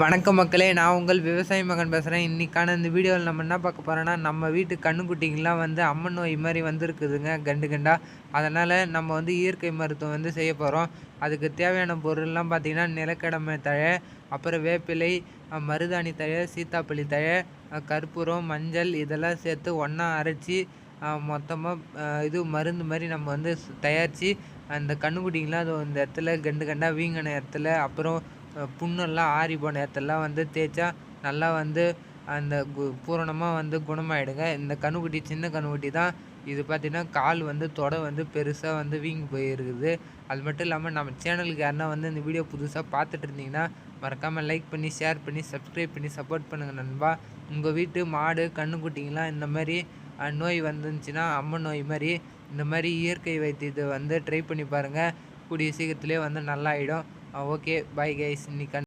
வணக்கம் மக்களே நான் உங்கள் விவசாய மகன் பேசுகிறேன் இன்றைக்கான இந்த வீடியோவில் நம்ம என்ன பார்க்க போகிறோன்னா நம்ம வீட்டு கண்ணுக்குட்டிங்கெலாம் வந்து அம்மன் நோய் மாதிரி வந்திருக்குதுங்க கண்டு கண்டா. அதனால் நம்ம வந்து இயற்கை மருத்துவம் வந்து செய்ய போகிறோம் அதுக்கு தேவையான பொருள்லாம் பார்த்திங்கன்னா நிலக்கடமை தழை அப்புறம் வேப்பிலை மருதாணி தழை சீத்தாப்பள்ளி தழை கற்பூரம் மஞ்சள் இதெல்லாம் சேர்த்து ஒன்றா அரைச்சி மொத்தமாக இது மருந்து மாதிரி நம்ம வந்து தயாரித்து அந்த கண்ணுக்குட்டிங்களாம் அது இந்த இடத்துல கண்டு கண்டா வீங்கின இடத்துல அப்புறம் புண்ணெல்லாம் ஆறி போன இடத்தெல்லாம் வந்து தேய்ச்சா நல்லா வந்து அந்த கு பூரணமாக வந்து குணமாயிடுங்க. இந்த கண்ணுக்குட்டி சின்ன கண்ணுக்குட்டி தான் இது பார்த்திங்கன்னா கால் வந்து தொடை வந்து பெருசாக வந்து வீங்கி போயிருக்குது. அது மட்டும் இல்லாமல் நம்ம சேனலுக்கு யாருன்னா வந்து இந்த வீடியோ புதுசாக பார்த்துட்டு இருந்தீங்கன்னா மறக்காமல் லைக் பண்ணி ஷேர் பண்ணி சப்ஸ்கிரைப் பண்ணி சப்போர்ட் பண்ணுங்கள் நண்பா. உங்கள் வீட்டு மாடு கண்ணுக்குட்டிங்களாம் இந்த மாதிரி நோய் வந்துருந்துச்சுன்னா அம்மன் நோய் மாதிரி இந்த மாதிரி இயற்கை வைத்தியத்தை வந்து ட்ரை பண்ணி பாருங்கள் கூடிய சீக்கிரத்துலேயே வந்து நல்லா ஆகிடும் ஓகே பை கைஸ் இன்னைக்கு